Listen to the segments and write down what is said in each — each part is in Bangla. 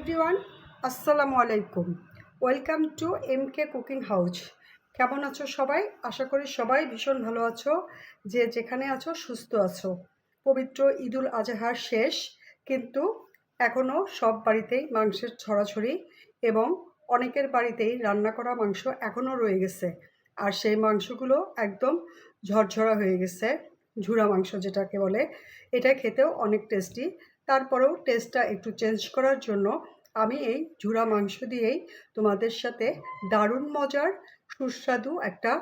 এভরিওয়ান, আসসালামু আলাইকুম। Welcome to M K cooking house. কেমন আছো সবাই? আশা করি সবাই ভীষণ ভালো আছো। যে যেখানে আছো, সুস্থ আছো। পবিত্র ঈদুল আজহার শেষ, কিন্তু এখনও সব বাড়িতেই মাংসের ছড়াছড়ি এবং অনেকের বাড়িতেই রান্না করা মাংস এখনও রয়ে গেছে। আর সেই মাংসগুলো একদম ঝরঝরা হয়ে গেছে, ঝুরা মাংস যেটাকে বলে। এটা খেতেও অনেক টেস্টি। তারপরেও টেস্টটা একটু চেঞ্জ করার জন্য আমি এই ঝুরা মাংস দিয়েই তোমাদের সাথে দারুণ মজার, সুস্বাদু একটা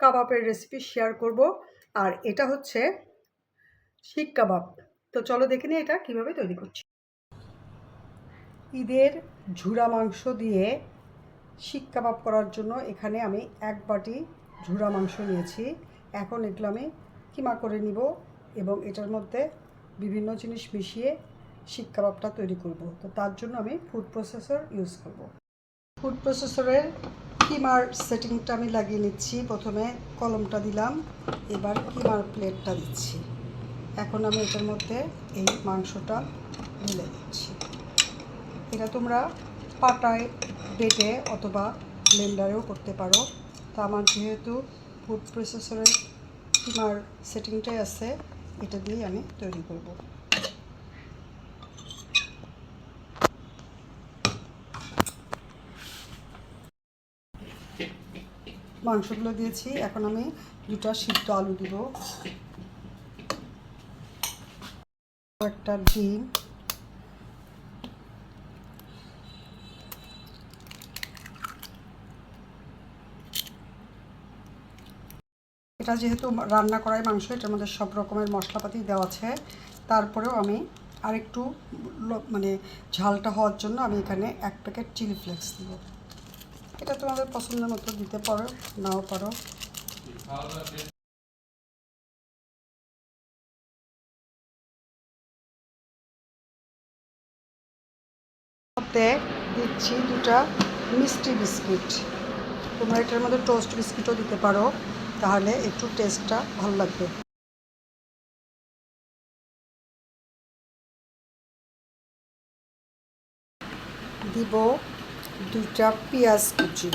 কাবাবের রেসিপি শেয়ার করব। আর এটা হচ্ছে শিক কাবাব। তো চলো দেখে নিই এটা কীভাবে তৈরি করছি। ঈদের ঝুরা মাংস দিয়ে শিক কাবাব করার জন্য এখানে আমি এক বাটি ঝুরা মাংস নিয়েছি। এখন এগুলো আমি কিমা করে নিব এবং এটার মধ্যে বিভিন্ন জিনিস মিশিয়ে শিক কাবাবটা তৈরি করব। তো তার জন্য আমি ফুড প্রসেসর ইউজ করব। ফুড প্রসেসরের কিমার সেটিংটা আমি লাগিয়ে নিচ্ছি। প্রথমে কলমটা দিলাম, এবার কিমার প্লেটটা দিচ্ছি। এখন আমি এটার মধ্যে এই মাংসটা ঢেলে দিচ্ছি। এটা তোমরা পাটায় বেটে অথবা ব্লেন্ডারেও করতে পারো। তা আমার যেহেতু ফুড প্রসেসরের কিমার সেটিংটাই আছে, এটা দিয়ে আমি তৈরি করব। মাংসগুলো দিয়েছি, এখন আমি দুটা সিদ্ধ আলু দিব। একটা ডিম এটা যেহেতু রান্না করাই মাংস, এটার মধ্যে সব রকমের মশলাপাতি দেওয়া আছে। তারপরেও আমি আরেকটু মানে ঝালটা হওয়ার জন্য আমি এখানে এক প্যাকেট চিলি ফ্লেক্স দিব। এটা তোমাদের পছন্দের মতো দিতে পারো, নাও পারো। দিচ্ছি দুটা মিষ্টি বিস্কিট। তোমরা এটার মধ্যে টোস্ট বিস্কিটও দিতে পারো। তাহলে একটু টেস্টটা ভালো লাগবে। দিব দুটা পেঁয়াজ কুচি।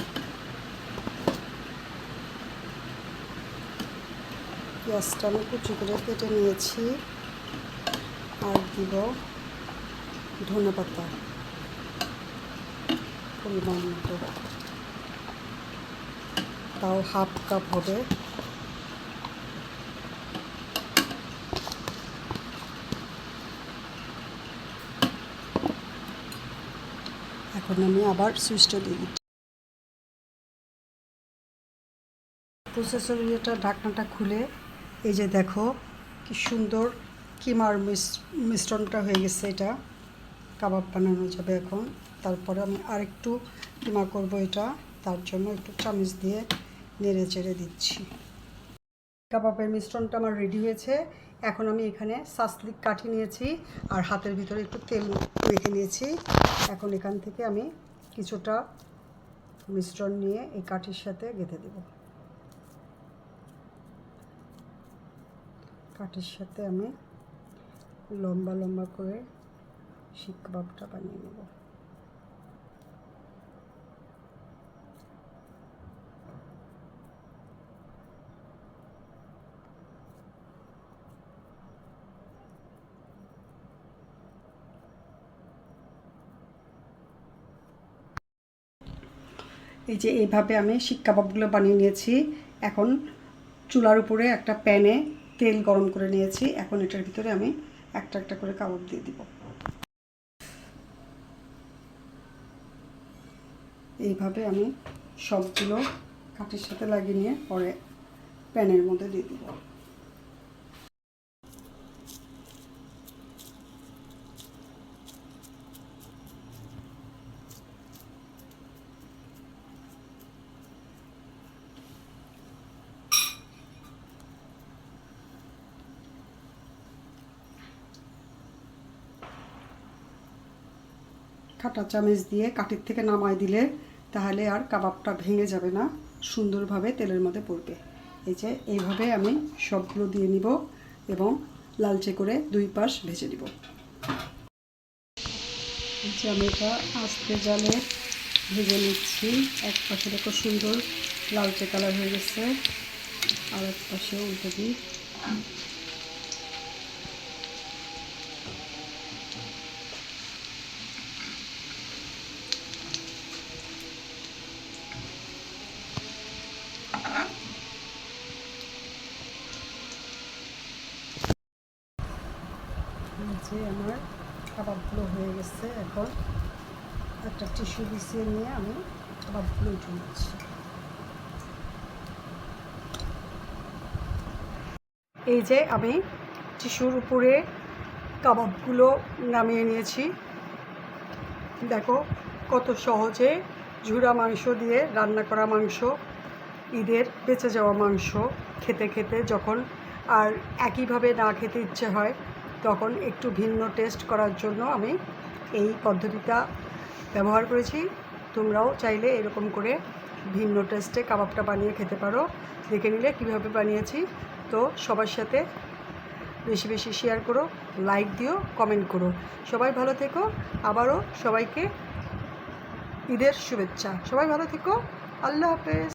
পেঁয়াজটা আমি কুচি করে কেটে নিয়েছি। আর দিব ধনে পাতা পরিমাণ মতো। তাও হাফ কাপ হবে। এখন আমি আবার সুইচটা দিয়ে দিচ্ছি। প্রসেসর ইয়েটা, ঢাকনাটা খুলে, এই যে দেখো কি সুন্দর কিমার মিশ্রণটা হয়ে গেছে এটা। কাবাব বানানো যাবে এখন। তারপরে আমি আরেকটু কিমা করব এটা। তার জন্য একটু চামচ দিয়ে নেড়ে চেড়ে দিচ্ছি। কাবাবের মিশ্রণটা আমার রেডি হয়েছে। এখন আমি এখানে সাসলিক কাঠি নিয়েছি আর হাতের ভিতরে একটু তেল রেখে নিয়েছি। এখন এখান থেকে আমি কিছুটা মিশ্রণ নিয়ে এই কাঠির সাথে গেঁথে দেব। কাঠির সাথে আমি লম্বা লম্বা করে শিক কাবাবটা বানিয়ে নেব। এই যে এইভাবে আমি শিক কাবাবগুলো বানিয়ে নিয়েছি। এখন চুলার উপরে একটা প্যানে তেল গরম করে নিয়েছি। এখন এটার ভিতরে আমি একটা একটা করে কাবাব দিয়ে দিব। এইভাবে আমি সবগুলো কাঠের সাথে লাগিয়ে নিয়ে পরে প্যানের মধ্যে দিয়ে দিব। কাঁটা চামচ দিয়ে কাঠির থেকে নামায় দিলে তাহলে আর কাবাবটা ভেঙে যাবে না, সুন্দরভাবে তেলের মধ্যে পড়বে। এই যে, এইভাবে আমি সবগুলো দিয়ে নিব এবং লালচে করে দুই পাশ ভেজে নিব। যে আমি এটা আস্তে জালে ভেজে নিচ্ছি। এক পাশে দেখো সুন্দর লালচে কালার হয়ে গেছে, আর এক পাশে উল্টে দিই। যে আমার। কাবাবগুলো হয়ে গেছে এখন। একটা টিস্যু বিছিয়ে নিয়ে আমি কাবাবগুলো উঠে নিচ্ছি। এই যে আমি টিস্যুর উপরে কাবাবগুলো নামিয়ে নিয়েছি। দেখো কত সহজে ঝুরা মাংস দিয়ে রান্না করা মাংস, ঈদের বেঁচে যাওয়া মাংস খেতে খেতে যখন আর একইভাবে না খেতে ইচ্ছে হয় তখন একটু ভিন্ন টেস্ট করার জন্য আমি এই পদ্ধতিটা ব্যবহার করেছি। তোমরাও চাইলে এরকম করে ভিন্ন টেস্টে কাবাবটা বানিয়ে খেতে পারো। দেখে নিলে কীভাবে বানিয়েছি। তো সবার সাথে বেশি বেশি শেয়ার করো লাইক দিও কমেন্ট করো। সবাই ভালো থেকো। আবারও সবাইকে ঈদের শুভেচ্ছা। সবাই ভালো থেকো। আল্লাহ হাফেজ।